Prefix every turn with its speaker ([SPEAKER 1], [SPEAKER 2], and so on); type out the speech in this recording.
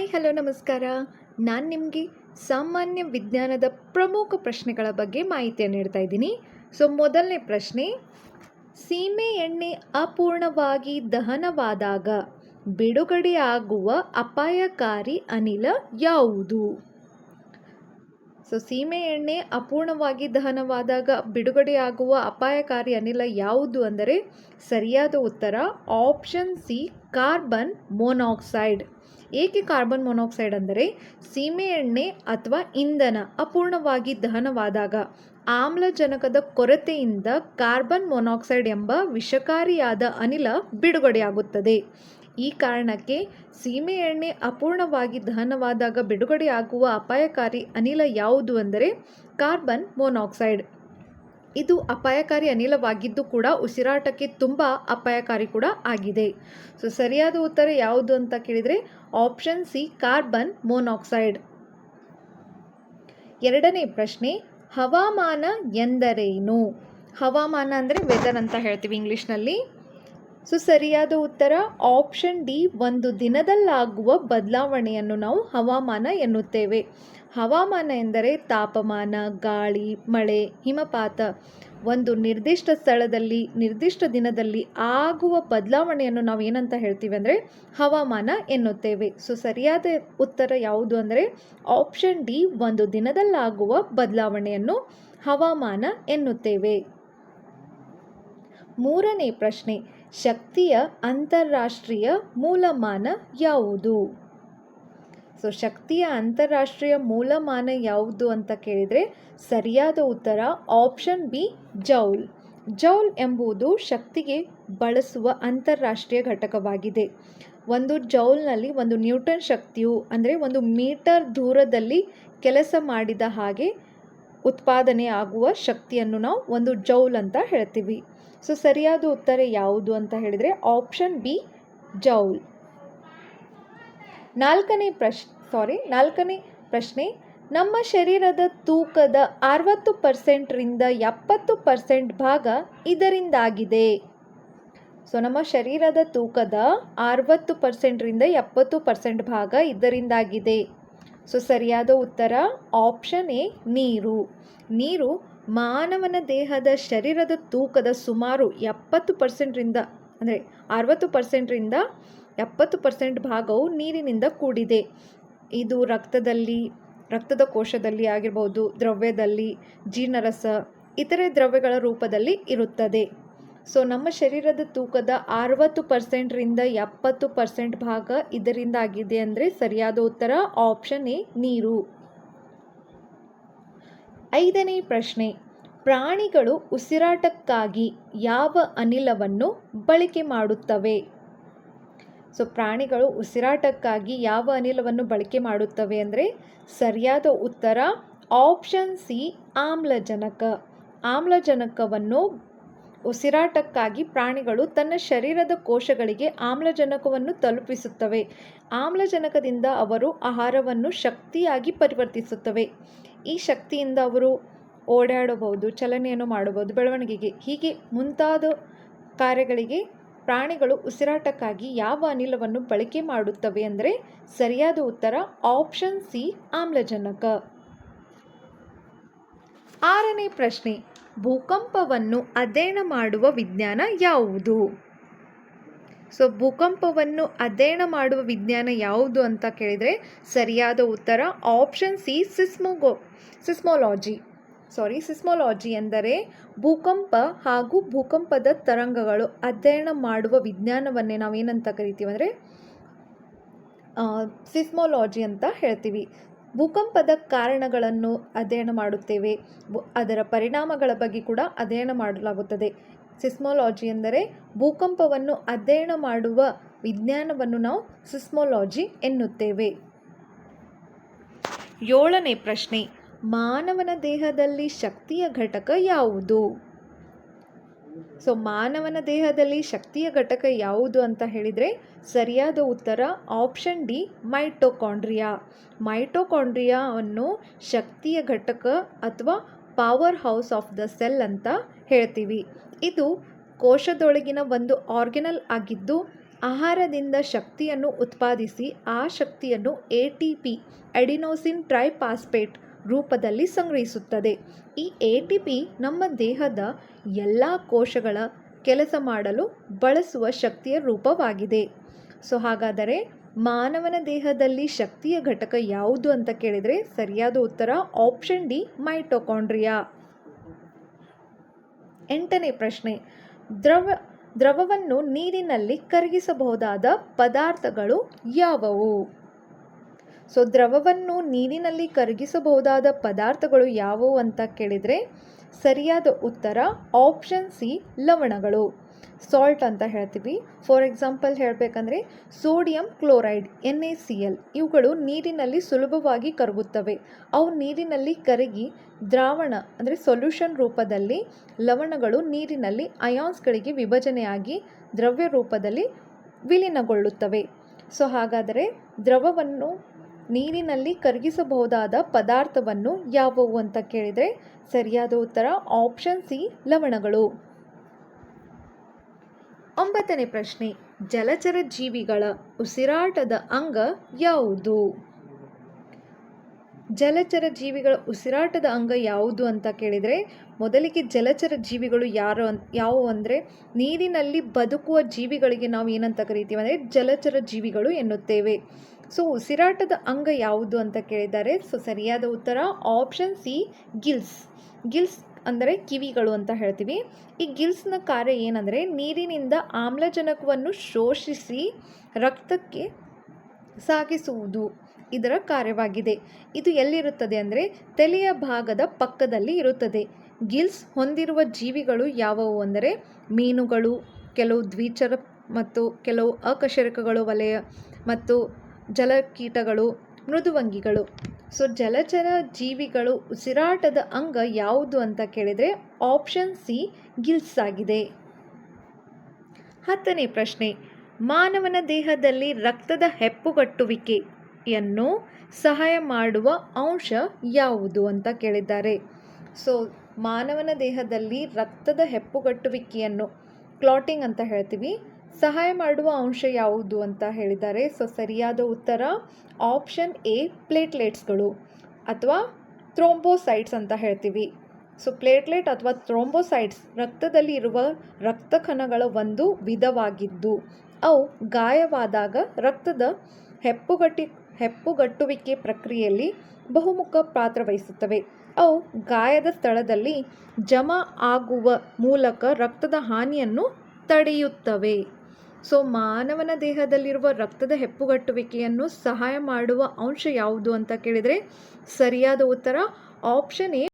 [SPEAKER 1] Hi, hello, ನಮಸ್ಕಾರ. ನಾನು ನಿಮಗೆ ಸಾಮಾನ್ಯ ವಿಜ್ಞಾನದ ಪ್ರಮುಖ ಪ್ರಶ್ನೆಗಳ ಬಗ್ಗೆ ಮಾಹಿತಿಯನ್ನು ನೀಡ್ತಾ ಇದ್ದೀನಿ. ಸೊ, ಮೊದಲನೇ ಪ್ರಶ್ನೆ, ಸೀಮೆ ಎಣ್ಣೆ ಅಪೂರ್ಣವಾಗಿ ದಹನವಾದಾಗ ಬಿಡುಗಡೆಯಾಗುವ ಅಪಾಯಕಾರಿ ಅನಿಲ ಯಾವುದು? ಸೊ, ಸೀಮೆ ಎಣ್ಣೆ ಅಪೂರ್ಣವಾಗಿ ದಹನವಾದಾಗ ಬಿಡುಗಡೆಯಾಗುವ ಅಪಾಯಕಾರಿ ಅನಿಲ ಯಾವುದು ಅಂದರೆ, ಸರಿಯಾದ ಉತ್ತರ, ಆಪ್ಷನ್ ಸಿ, ಕಾರ್ಬನ್ ಮೊನಾಕ್ಸೈಡ್. ಏಕೆ ಕಾರ್ಬನ್ ಮೊನಾಕ್ಸೈಡ್ ಅಂದರೆ ಸೀಮೆಎಣ್ಣೆ ಅಥವಾ ಇಂಧನ ಅಪೂರ್ಣವಾಗಿ ದಹನವಾದಾಗ ಆಮ್ಲಜನಕದ ಕೊರತೆಯಿಂದ ಕಾರ್ಬನ್ ಮೊನಾಕ್ಸೈಡ್ ಎಂಬ ವಿಷಕಾರಿಯಾದ ಅನಿಲ ಬಿಡುಗಡೆಯಾಗುತ್ತದೆ. ಈ ಕಾರಣಕ್ಕೆ ಸೀಮೆಎಣ್ಣೆ ಅಪೂರ್ಣವಾಗಿ ದಹನವಾದಾಗ ಬಿಡುಗಡೆಯಾಗುವ ಅಪಾಯಕಾರಿ ಅನಿಲ ಯಾವುದು ಅಂದರೆ ಕಾರ್ಬನ್ ಮೊನಾಕ್ಸೈಡ್. ಇದು ಅಪಾಯಕಾರಿ ಅನಿಲವಾಗಿದ್ದು ಕೂಡ ಉಸಿರಾಟಕ್ಕೆ ತುಂಬ ಅಪಾಯಕಾರಿ ಕೂಡ ಆಗಿದೆ. ಸೊ ಸರಿಯಾದ ಉತ್ತರ ಯಾವುದು ಅಂತ ಕೇಳಿದರೆ ಆಪ್ಷನ್ ಸಿ ಕಾರ್ಬನ್ ಮೋನಾಕ್ಸೈಡ್ ಎರಡನೇ ಪ್ರಶ್ನೆ, ಹವಾಮಾನ ಎಂದರೇನು? ಹವಾಮಾನ ಅಂದರೆ ವೆದರ್ ಅಂತ ಹೇಳ್ತೀವಿ ಇಂಗ್ಲೀಷ್ನಲ್ಲಿ ಸೊ ಸರಿಯಾದ ಉತ್ತರ ಆಪ್ಷನ್ ಡಿ ಒಂದು ದಿನದಲ್ಲಾಗುವ ಬದಲಾವಣೆಯನ್ನು ನಾವು ಹವಾಮಾನ ಎನ್ನುತ್ತೇವೆ. ಹವಾಮಾನ ಎಂದರೆ ತಾಪಮಾನ, ಗಾಳಿ, ಮಳೆ, ಹಿಮಪಾತ. ಒಂದು ನಿರ್ದಿಷ್ಟ ಸ್ಥಳದಲ್ಲಿ, ನಿರ್ದಿಷ್ಟ ದಿನದಲ್ಲಿ ಆಗುವ ಬದಲಾವಣೆಯನ್ನು ನಾವು ಏನಂತ ಹೇಳ್ತೀವಿ ಅಂದರೆ ಹವಾಮಾನ ಎನ್ನುತ್ತೇವೆ. ಸೊ ಸರಿಯಾದ ಉತ್ತರ ಯಾವುದು ಅಂದರೆ ಆಪ್ಷನ್ ಡಿ ಒಂದು ದಿನದಲ್ಲಾಗುವ ಬದಲಾವಣೆಯನ್ನು ಹವಾಮಾನ ಎನ್ನುತ್ತೇವೆ. ಮೂರನೇ ಪ್ರಶ್ನೆ ಶಕ್ತಿಯ ಅಂತಾರಾಷ್ಟ್ರೀಯ ಮೂಲಮಾನ ಯಾವುದು? ಸೊ ಶಕ್ತಿಯ ಅಂತಾರಾಷ್ಟ್ರೀಯ ಮೂಲಮಾನ ಯಾವುದು ಅಂತ ಕೇಳಿದರೆ ಸರಿಯಾದ ಉತ್ತರ ಆಪ್ಷನ್ ಬಿ ಜೌಲ್. ಜೌಲ್ ಎಂಬುದು ಶಕ್ತಿಗೆ ಬಳಸುವ ಅಂತಾರಾಷ್ಟ್ರೀಯ ಘಟಕವಾಗಿದೆ. ಒಂದು ಜೌಲ್ನಲ್ಲಿ ಒಂದು ನ್ಯೂಟನ್ ಶಕ್ತಿಯು ಅಂದರೆ ಒಂದು ಮೀಟರ್ ದೂರದಲ್ಲಿ ಕೆಲಸ ಮಾಡಿದ ಹಾಗೆ ಉತ್ಪಾದನೆ ಆಗುವ ಶಕ್ತಿಯನ್ನು ನಾವು ಒಂದು ಜೌಲ್ ಅಂತ ಹೇಳ್ತೀವಿ. ಸೊ ಸರಿಯಾದ ಉತ್ತರ ಯಾವುದು ಅಂತ ಹೇಳಿದರೆ ಆಪ್ಷನ್ ಬಿ ಜೌಲ್ ನಾಲ್ಕನೇ ಪ್ರಶ್ ಸಾರಿ ನಾಲ್ಕನೇ ಪ್ರಶ್ನೆ, ನಮ್ಮ ಶರೀರದ ತೂಕದ ಅರವತ್ತು ಪರ್ಸೆಂಟ್ರಿಂದ ಎಪ್ಪತ್ತು ಪರ್ಸೆಂಟ್ ಭಾಗ ಇದರಿಂದಾಗಿದೆ. ಸೊ ನಮ್ಮ ಶರೀರದ ತೂಕದ ಅರವತ್ತು ಪರ್ಸೆಂಟ್ರಿಂದ ಎಪ್ಪತ್ತು ಪರ್ಸೆಂಟ್ ಭಾಗ ಇದರಿಂದಾಗಿದೆ. ಸೊ ಸರಿಯಾದ ಉತ್ತರ ಆಪ್ಷನ್ ಎ ನೀರು. ನೀರು ಮಾನವನ ದೇಹದ ಶರೀರದ ತೂಕದ ಸುಮಾರು ಎಪ್ಪತ್ತು ಪರ್ಸೆಂಟ್ರಿಂದ, ಅಂದರೆ ಅರವತ್ತು ಪರ್ಸೆಂಟ್ರಿಂದ ಎಪ್ಪತ್ತು ಪರ್ಸೆಂಟ್ ಭಾಗವು ನೀರಿನಿಂದ ಕೂಡಿದೆ. ಇದು ರಕ್ತದಲ್ಲಿ, ರಕ್ತದ ಕೋಶದಲ್ಲಿ ಆಗಿರ್ಬೋದು, ದ್ರವ್ಯದಲ್ಲಿ, ಜೀರ್ಣರಸ, ಇತರೆ ದ್ರವ್ಯಗಳ ರೂಪದಲ್ಲಿ ಇರುತ್ತದೆ. ಸೊ ನಮ್ಮ ಶರೀರದ ತೂಕದ ಅರವತ್ತು ಪರ್ಸೆಂಟ್ರಿಂದ ಎಪ್ಪತ್ತು ಪರ್ಸೆಂಟ್ ಭಾಗ ಇದರಿಂದ ಆಗಿದೆ ಅಂದರೆ ಸರಿಯಾದ ಉತ್ತರ ಆಪ್ಷನ್ ಎ, ನೀರು. ಐದನೇ ಪ್ರಶ್ನೆ, ಪ್ರಾಣಿಗಳು ಉಸಿರಾಟಕ್ಕಾಗಿ ಯಾವ ಅನಿಲವನ್ನು ಬಳಕೆ ಮಾಡುತ್ತವೆ? ಸೊ ಪ್ರಾಣಿಗಳು ಉಸಿರಾಟಕ್ಕಾಗಿ ಯಾವ ಅನಿಲವನ್ನು ಬಳಕೆ ಮಾಡುತ್ತವೆ ಅಂದರೆ ಸರಿಯಾದ ಉತ್ತರ ಆಪ್ಷನ್ ಸಿ ಆಮ್ಲಜನಕ. ಆಮ್ಲಜನಕವನ್ನು ಉಸಿರಾಟಕ್ಕಾಗಿ ಪ್ರಾಣಿಗಳು ತನ್ನ ಶರೀರದ ಕೋಶಗಳಿಗೆ ಆಮ್ಲಜನಕವನ್ನು ತಲುಪಿಸುತ್ತವೆ. ಆಮ್ಲಜನಕದಿಂದ ಅವರು ಆಹಾರವನ್ನು ಶಕ್ತಿಯಾಗಿ ಪರಿವರ್ತಿಸುತ್ತವೆ. ಈ ಶಕ್ತಿಯಿಂದ ಅವರು ಓಡಾಡಬಹುದು, ಚಲನೆಯನ್ನು ಮಾಡಬಹುದು, ಬೆಳವಣಿಗೆಗೆ. ಹೀಗೆ ಮುಂತಾದ ಕಾರ್ಯಗಳಿಗೆ ಪ್ರಾಣಿಗಳು ಉಸಿರಾಟಕ್ಕಾಗಿ ಯಾವ ಅನಿಲವನ್ನು ಬಳಕೆ ಮಾಡುತ್ತವೆ ಅಂದರೆ ಸರಿಯಾದ ಉತ್ತರ ಆಪ್ಷನ್ ಸಿ, ಆಮ್ಲಜನಕ. ಆರನೇ ಪ್ರಶ್ನೆ, ಭೂಕಂಪವನ್ನು ಅಧ್ಯಯನ ಮಾಡುವ ವಿಜ್ಞಾನ ಯಾವುದು? ಸೊ ಭೂಕಂಪವನ್ನು ಅಧ್ಯಯನ ಮಾಡುವ ವಿಜ್ಞಾನ ಯಾವುದು ಅಂತ ಕೇಳಿದರೆ ಸರಿಯಾದ ಉತ್ತರ ಆಪ್ಷನ್ ಸಿ ಸಿಸ್ಮೋಗೋ ಸಿಸ್ಮೋಲಾಜಿ ಸಾರಿ ಸಿಸ್ಮೋಲಾಜಿ ಎಂದರೆ ಭೂಕಂಪ ಹಾಗೂ ಭೂಕಂಪದ ತರಂಗಗಳು ಅಧ್ಯಯನ ಮಾಡುವ ವಿಜ್ಞಾನವನ್ನೇ ನಾವೇನಂತ ಕರಿತೀವಿ ಅಂದರೆ ಸಿಸ್ಮೋಲಾಜಿ ಅಂತ ಹೇಳ್ತೀವಿ. ಭೂಕಂಪದ ಕಾರಣಗಳನ್ನು ಅಧ್ಯಯನ ಮಾಡುತ್ತೇವೆ. ಅದರ ಪರಿಣಾಮಗಳ ಬಗ್ಗೆ ಕೂಡ ಅಧ್ಯಯನ ಮಾಡಲಾಗುತ್ತದೆ. ಸಿಸ್ಮೋಲಾಜಿ ಎಂದರೆ ಭೂಕಂಪವನ್ನು ಅಧ್ಯಯನ ಮಾಡುವ ವಿಜ್ಞಾನವನ್ನು ನಾವು ಸಿಸ್ಮಾಲಜಿ ಎನ್ನುತ್ತೇವೆ. ಏಳನೇ ಪ್ರಶ್ನೆ, ಮಾನವನ ದೇಹದಲ್ಲಿ ಶಕ್ತಿಯ ಘಟಕ ಯಾವುದು? ಸೊ ಮಾನವನ ದೇಹದಲ್ಲಿ ಶಕ್ತಿಯ ಘಟಕ ಯಾವುದು ಅಂತ ಹೇಳಿದರೆ ಸರಿಯಾದ ಉತ್ತರ ಆಪ್ಷನ್ ಡಿ, ಮೈಟೋಕಾಂಡ್ರಿಯಾ. ಮೈಟೋಕಾಂಡ್ರಿಯಾವನ್ನು ಶಕ್ತಿಯ ಘಟಕ ಅಥವಾ power house of the cell ಅಂತ ಹೇಳ್ತೀವಿ. ಇದು ಕೋಶದೊಳಗಿನ ಒಂದು ಆರ್ಗನಲ್ ಆಗಿದ್ದು, ಆಹಾರದಿಂದ ಶಕ್ತಿಯನ್ನು ಉತ್ಪಾದಿಸಿ ಆ ಶಕ್ತಿಯನ್ನು A T P adenosine triphosphate ರೂಪದಲ್ಲಿ ಸಂಗ್ರಹಿಸುತ್ತದೆ. ಈ ಎ ಟಿ ಪಿ ನಮ್ಮ ದೇಹದ ಎಲ್ಲ ಕೋಶಗಳ ಕೆಲಸ ಮಾಡಲು ಬಳಸುವ ಶಕ್ತಿಯ ರೂಪವಾಗಿದೆ. ಸೊ ಹಾಗಾದರೆ ಮಾನವನ ದೇಹದಲ್ಲಿ ಶಕ್ತಿಯ ಘಟಕ ಯಾವುದು ಅಂತ ಕೇಳಿದರೆ, ಸರಿಯಾದ ಉತ್ತರ ಆಪ್ಷನ್ ಡಿ ಮೈಟೊಕಾಂಡ್ರಿಯಾ ಎಂಟನೇ ಪ್ರಶ್ನೆ. ದ್ರವ, ದ್ರವವನ್ನು ನೀರಿನಲ್ಲಿ ಕರಗಿಸಬಹುದಾದ ಪದಾರ್ಥಗಳು ಯಾವುವು? ಸೊ, ದ್ರವವನ್ನು ನೀರಿನಲ್ಲಿ ಕರಗಿಸಬಹುದಾದ ಪದಾರ್ಥಗಳು ಯಾವುವು ಅಂತ ಕೇಳಿದರೆ, ಸರಿಯಾದ ಉತ್ತರ ಆಪ್ಷನ್ ಸಿ ಲವಣಗಳು. ಸಾಲ್ಟ್ ಅಂತ ಹೇಳ್ತೀವಿ. ಫಾರ್ ಎಕ್ಸಾಂಪಲ್ ಹೇಳಬೇಕಂದ್ರೆ sodium chloride N A C L ಇವುಗಳು ನೀರಿನಲ್ಲಿ ಸುಲಭವಾಗಿ ಕರಗುತ್ತವೆ. ಅವು ನೀರಿನಲ್ಲಿ ಕರಗಿ ದ್ರಾವಣ ಅಂದರೆ ಸೊಲ್ಯೂಷನ್ ರೂಪದಲ್ಲಿ ಲವಣಗಳು ನೀರಿನಲ್ಲಿ ಅಯಾನ್ಸ್ಗಳಿಗೆ ವಿಭಜನೆಯಾಗಿ ದ್ರವ್ಯ ರೂಪದಲ್ಲಿ ವಿಲೀನಗೊಳ್ಳುತ್ತವೆ. ಸೊ ಹಾಗಾದರೆ ದ್ರವವನ್ನು ನೀರಿನಲ್ಲಿ ಕರಗಿಸಬಹುದಾದ ಪದಾರ್ಥವನ್ನು ಯಾವುವು ಅಂತ ಕೇಳಿದರೆ ಸರಿಯಾದ ಉತ್ತರ ಆಪ್ಷನ್ ಸಿ ಲವಣಗಳು. ಒಂಬತ್ತನೇ ಪ್ರಶ್ನೆ, ಜಲಚರ ಜೀವಿಗಳ ಉಸಿರಾಟದ ಅಂಗ ಯಾವುದು? ಜಲಚರ ಜೀವಿಗಳ ಉಸಿರಾಟದ ಅಂಗ ಯಾವುದು ಅಂತ ಕೇಳಿದರೆ, ಮೊದಲಿಗೆ ಜಲಚರ ಜೀವಿಗಳು ಯಾರು ಅನ್ ಯಾವುವು ಅಂದರೆ, ನೀರಿನಲ್ಲಿ ಬದುಕುವ ಜೀವಿಗಳಿಗೆ ನಾವು ಏನಂತ ಕರಿತೀವಿ ಅಂದರೆ, ಜಲಚರ ಜೀವಿಗಳು ಎನ್ನುತ್ತೇವೆ. ಸೊ, ಉಸಿರಾಟದ ಅಂಗ ಯಾವುದು ಅಂತ ಕೇಳಿದ್ದಾರೆ. ಸೊ, ಸರಿಯಾದ ಉತ್ತರ, ಆಪ್ಷನ್ ಸಿ, ಗಿಲ್ಸ್. ಗಿಲ್ಸ್ ಅಂದರೆ ಕಿವಿಗಳು ಅಂತ ಹೇಳ್ತೀವಿ. ಈ ಗಿಲ್ಸ್ನ ಕಾರ್ಯ ಏನಂದರೆ ನೀರಿನಿಂದ ಆಮ್ಲಜನಕವನ್ನು ಶೋಷಿಸಿ ರಕ್ತಕ್ಕೆ ಸಾಗಿಸುವುದು ಇದರ ಕಾರ್ಯವಾಗಿದೆ. ಇದು ಎಲ್ಲಿರುತ್ತದೆ ಅಂದರೆ ತಲೆಯ ಭಾಗದ ಪಕ್ಕದಲ್ಲಿ ಇರುತ್ತದೆ. ಗಿಲ್ಸ್ ಹೊಂದಿರುವ ಜೀವಿಗಳು ಯಾವುವು ಅಂದರೆ ಮೀನುಗಳು, ಕೆಲವು ದ್ವಿಚರ ಮತ್ತು ಕೆಲವು ಅಕಶೇರುಕಗಳು ವಲಯ ಮತ್ತು ಜಲಕೀಟಗಳು, ಮೃದುವಂಗಿಗಳು. ಸೊ ಜಲಚರ ಜೀವಿಗಳು ಉಸಿರಾಟದ ಅಂಗ ಯಾವುದು ಅಂತ ಕೇಳಿದರೆ ಆಪ್ಷನ್ ಸಿ ಗಿಲ್ಸ್ ಆಗಿದೆ. ಹತ್ತನೇ ಪ್ರಶ್ನೆ, ಮಾನವನ ದೇಹದಲ್ಲಿ ರಕ್ತದ ಹೆಪ್ಪುಗಟ್ಟುವಿಕೆಯನ್ನು ಸಹಾಯ ಮಾಡುವ ಅಂಶ ಯಾವುದು ಅಂತ ಕೇಳಿದ್ದಾರೆ. ಸೊ ಮಾನವನ ದೇಹದಲ್ಲಿ ರಕ್ತದ ಹೆಪ್ಪುಗಟ್ಟುವಿಕೆಯನ್ನು ಕ್ಲಾಟಿಂಗ್ ಅಂತ ಹೇಳ್ತೀವಿ. ಸಹಾಯ ಮಾಡುವ ಅಂಶ ಯಾವುದು ಅಂತ ಹೇಳಿದ್ದಾರೆ ಸೊ ಸರಿಯಾದ ಉತ್ತರ ಆಪ್ಷನ್ ಎ, ಪ್ಲೇಟ್ಲೆಟ್ಸ್ಗಳು ಅಥವಾ ಥ್ರೋಂಬೋಸೈಟ್ಸ್ ಅಂತ ಹೇಳ್ತೀವಿ. ಸೊ ಪ್ಲೇಟ್ಲೆಟ್ ಅಥವಾ ಥ್ರೋಂಬೋಸೈಟ್ಸ್ ರಕ್ತದಲ್ಲಿ ಇರುವ ರಕ್ತ ಕಣಗಳ ಒಂದು ವಿಧವಾಗಿದ್ದು, ಅವು ಗಾಯವಾದಾಗ ರಕ್ತದ ಹೆಪ್ಪುಗಟ್ಟಿ, ಹೆಪ್ಪುಗಟ್ಟುವಿಕೆ ಪ್ರಕ್ರಿಯೆಯಲ್ಲಿ ಬಹುಮುಖ ಪಾತ್ರ ವಹಿಸುತ್ತವೆ. ಅವು ಗಾಯದ ಸ್ಥಳದಲ್ಲಿ ಜಮಾ ಆಗುವ ಮೂಲಕ ರಕ್ತದ ಹಾನಿಯನ್ನು ತಡೆಯುತ್ತವೆ. ಸೊ ಮಾನವನ ದೇಹದಲ್ಲಿರುವ ರಕ್ತದ ಹೆಪ್ಪುಗಟ್ಟುವಿಕೆಯನ್ನು ಸಹಾಯ ಮಾಡುವ ಅಂಶ ಯಾವುದು ಅಂತ ಕೇಳಿದರೆ ಸರಿಯಾದ ಉತ್ತರ ಆಪ್ಷನ್ ಎ